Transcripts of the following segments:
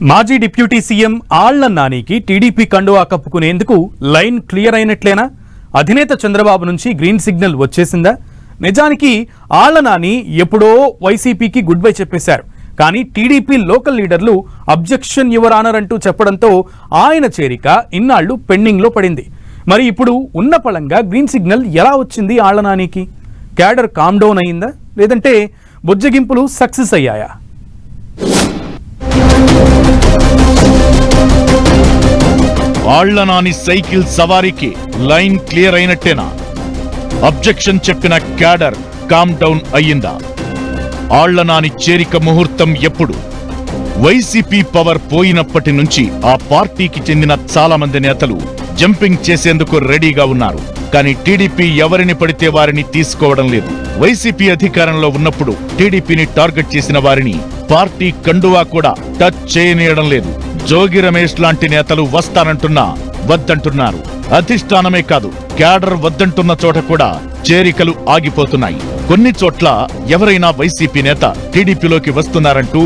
మాజీ deputy CM ఆళ్ళ నానికి టీడీపీ కండువా కప్పుకునేందుకు లైన్ క్లియర్ అయినట్లేనా? అధినేత చంద్రబాబు నుంచి గ్రీన్ సిగ్నల్ వచ్చేసిందా? నిజానికి ఆళ్ళ నాని ఎప్పుడో వైసీపీకి గుడ్ బై చెప్పేశారు. కానీ టీడీపీ లోకల్ లీడర్లు అబ్జెక్షన్ యువర్ ఆనర్ అంటూ చెప్పడంతో ఆయన చేరిక ఇన్నాళ్ళు పెండింగ్లో పడింది. మరి ఇప్పుడు ఉన్న పళంగా గ్రీన్ సిగ్నల్ ఎలా వచ్చింది ఆళ్ళ నానికి? క్యాడర్ కామ్ డౌన్ అయిందా? లేదంటే బుజ్జగింపులు సక్సెస్ అయ్యాయా? ఆళ్ళ నాని సైకిల్ సవారీకి లైన్ క్లియర్ అయినట్టేనా? అబ్జెక్షన్ చెప్పిన క్యాడర్ కామ్ డౌన్ అయ్యిందా? ఆళ్ళ నాని చేరిక ముహూర్తం ఎప్పుడు? వైసీపీ పవర్ పోయినప్పటి నుంచి ఆ పార్టీకి చెందిన చాలా మంది నేతలు జంపింగ్ చేసేందుకు రెడీగా ఉన్నారు. కానీ టీడీపీ ఎవరిని పడితే వారిని తీసుకోవడం లేదు. వైసీపీ అధికారంలో ఉన్నప్పుడు టీడీపీని టార్గెట్ చేసిన వారిని పార్టీ కండువా కూడా టచ్ చేయనీయడం లేదు. జోగి రమేష్ లాంటి నేతలు వస్తానంటున్నా వద్దంటున్నారు. అధిష్టానమే కాదు క్యాడర్ వద్దంటున్న చోట కూడా చేరికలు ఆగిపోతున్నాయి. కొన్ని చోట్ల ఎవరైనా వైసీపీ నేత టీడీపీలోకి వస్తున్నారంటూ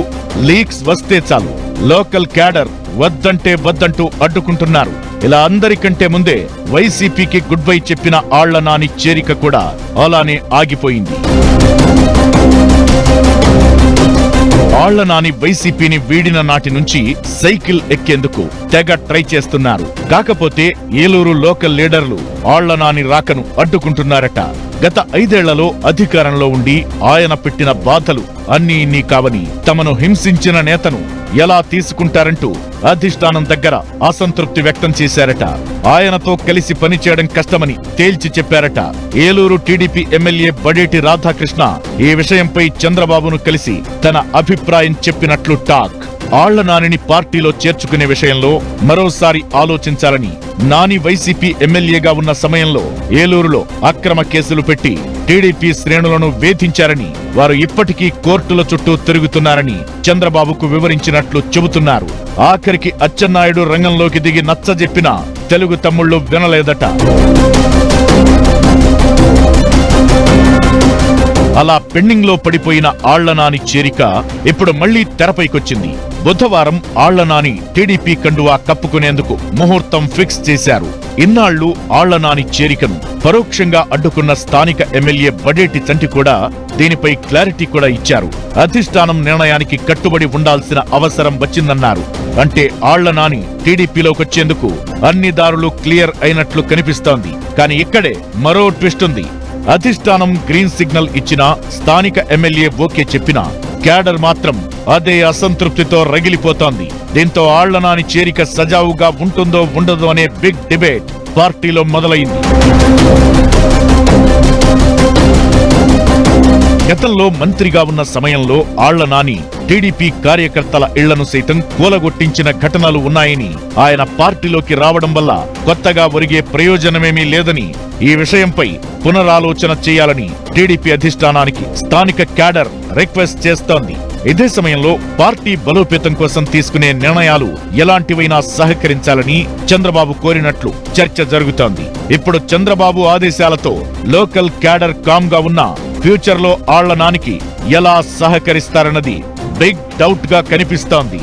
లీక్స్ వస్తే చాలు. లోకల్ క్యాడర్ వద్దంటే వద్దంటూ అడ్డుకుంటున్నారు. ఇలా అందరికంటే ముందే వైసీపీకి గుడ్ బై చెప్పిన ఆళ్ళ నాని చేరిక కూడా అలానే ఆగిపోయింది. ఆళ్ళ నాని వైసీపీని వీడిన నాటి నుంచి సైకిల్ ఎక్కేందుకు తెగ ట్రై చేస్తున్నారు. కాకపోతే ఏలూరు లోకల్ లీడర్లు ఆళ్ళ నాని రాకను అడ్డుకుంటున్నారట. గత ఐదేళ్ళలో అధికారంలో ఉండి ఆయన పెట్టిన బాధలు అన్నీ ఇన్ని కావని తమను హింసించిన నేతను ఎలా తీసుకుంటారంటూ అధిష్టానం దగ్గర అసంతృప్తి వ్యక్తం చేశారట. ఆయనతో కలిసి పనిచేయడం కష్టమని తేల్చి చెప్పారట. ఏలూరు టీడీపీ ఎమ్మెల్యే బడేటి రాధాకృష్ణ ఈ విషయంపై చంద్రబాబును కలిసి తన అభిప్రాయం చెప్పినట్లు టాక్. ఆళ్ళ నానిని పార్టీలో చేర్చుకునే విషయంలో మరోసారి ఆలోచించాలని నాని వైసీపీ ఎమ్మెల్యేగా ఉన్న సమయంలో ఏలూరులో అక్రమ కేసులు పెట్టి టీడీపీ శ్రేణులను వేధించారని వారు ఇప్పటికీ కోర్టుల చుట్టూ తిరుగుతున్నారని చంద్రబాబుకు వివరించినట్లు చెబుతున్నారు. ఆఖరికి అచ్చెన్నాయుడు రంగంలోకి దిగి నచ్చజెప్పిన తెలుగు తమ్ముళ్ళు వినలేదట. అలా పెండింగ్లో పడిపోయిన ఆళ్ళనాని చేరిక ఇప్పుడు మళ్ళీ తెరపైకొచ్చింది. బుధవారం ఆళ్ళనాని టీడీపీ కండువా కప్పుకునేందుకు ముహూర్తం ఫిక్స్ చేశారు. ఇన్నాళ్ళు ఆళ్ళనాని చేరికను పరోక్షంగా అడ్డుకున్న స్థానిక ఎమ్మెల్యే బడేటి చంటి కూడా దీనిపై క్లారిటీ కూడా ఇచ్చారు. అధిష్టానం నిర్ణయానికి కట్టుబడి ఉండాల్సిన అవసరం వచ్చిందన్నారు. అంటే ఆళ్ళనాని టీడీపీలోకొచ్చేందుకు అన్ని దారులు క్లియర్ అయినట్లు కనిపిస్తోంది. కానీ ఇక్కడే మరో ట్విస్ట్ ఉంది. అధిష్టానం గ్రీన్ సిగ్నల్ ఇచ్చినా స్థానిక ఎమ్మెల్యే ఓకే చెప్పినా క్యాడర్ మాత్రం అదే అసంతృప్తితో రగిలిపోతోంది. దీంతో ఆళ్ళనాని చేరిక సజావుగా ఉంటుందో ఉండదో అనే బిగ్ డిబేట్ పార్టీలో మొదలైంది. గతంలో మంత్రిగా ఉన్న సమయంలో ఆళ్ళ నాని టీడీపీ కార్యకర్తల ఇళ్ళను సైతం కూలగొట్టించిన ఘటనలు ఉన్నాయని ఆయన పార్టీలోకి రావడం వల్ల కొత్తగా ఒరిగే ప్రయోజనమేమీ లేదని ఈ విషయంపై పునరాలోచన చేయాలని టీడీపీ అధిష్టానానికి స్థానిక క్యాడర్ రిక్వెస్ట్ చేస్తోంది. ఇదే సమయంలో పార్టీ బలోపేతం కోసం తీసుకునే నిర్ణయాలు ఎలాంటివైనా సహకరించాలని చంద్రబాబు కోరినట్లు చర్చ జరుగుతోంది. ఇప్పుడు చంద్రబాబు ఆదేశాలతో లోకల్ క్యాడర్ కామ్గా ఉన్న ఫ్యూచర్లో ఆళ్ళ నానికి ఎలా సహకరిస్తారన్నది బిగ్ డౌట్గా కనిపిస్తోంది.